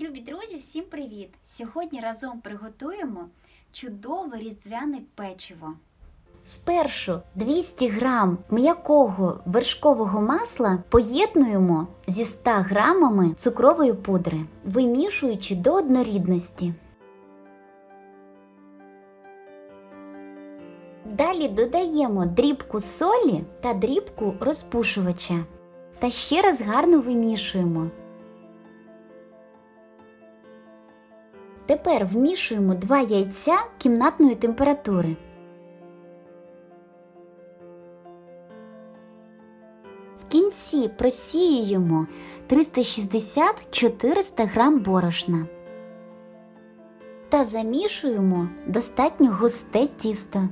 Любі друзі, всім привіт! Сьогодні разом приготуємо чудове різдвяне печиво. Спершу 200 грам м'якого вершкового масла поєднуємо зі 100 грамами цукрової пудри, вимішуючи до однорідності. Далі додаємо дрібку солі та дрібку розпушувача. Та ще раз гарно вимішуємо. Тепер вмішуємо 2 яйця кімнатної температури. В кінці просіюємо 360-400 грам борошна та замішуємо достатньо густе тісто.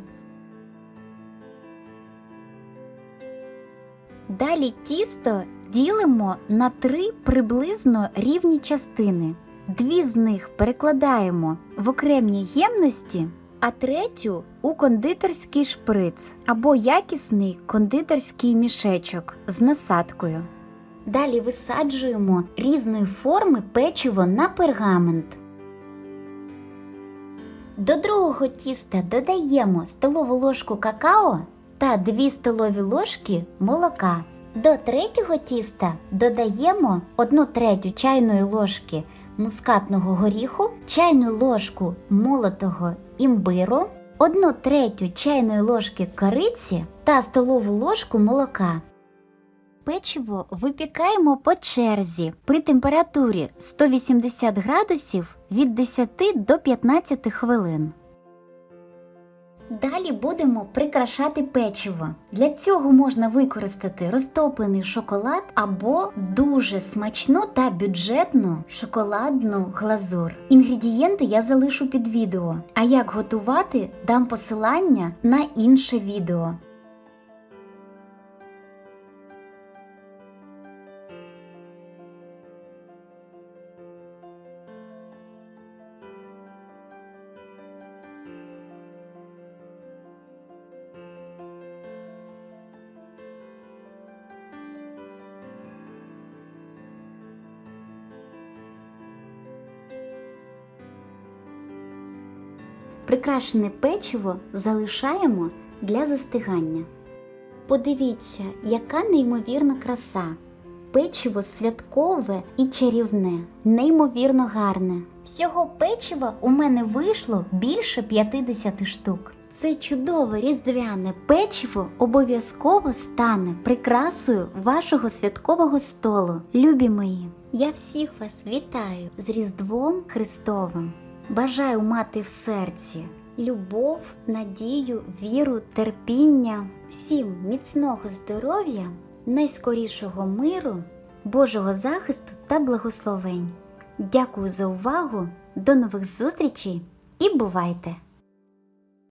Далі тісто ділимо на три приблизно рівні частини. Дві з них перекладаємо в окремі ємності, а третю у кондитерський шприц або якісний кондитерський мішечок з насадкою. Далі висаджуємо різної форми печиво на пергамент. До другого тіста додаємо столову ложку какао та 2 столові ложки молока. До третього тіста додаємо 1 третю чайної ложки мускатного горіху, чайну ложку молотого імбиру, 1 третю чайної ложки кориці та столову ложку молока. Печиво випікаємо по черзі при температурі 180 градусів від 10 до 15 хвилин. Далі будемо прикрашати печиво. Для цього можна використати розтоплений шоколад або дуже смачну та бюджетну шоколадну глазур. Інгредієнти я залишу під відео, а як готувати, дам посилання на інше відео. Прикрашене печиво залишаємо для застигання. Подивіться, яка неймовірна краса. Печиво святкове і чарівне, неймовірно гарне. Всього печива у мене вийшло більше 50 штук. Це чудове різдвяне печиво обов'язково стане прикрасою вашого святкового столу. Любі мої! Я всіх вас вітаю з Різдвом Христовим. Бажаю мати в серці любов, надію, віру, терпіння, всім міцного здоров'я, найскорішого миру, Божого захисту та благословень. Дякую за увагу, до нових зустрічей і бувайте!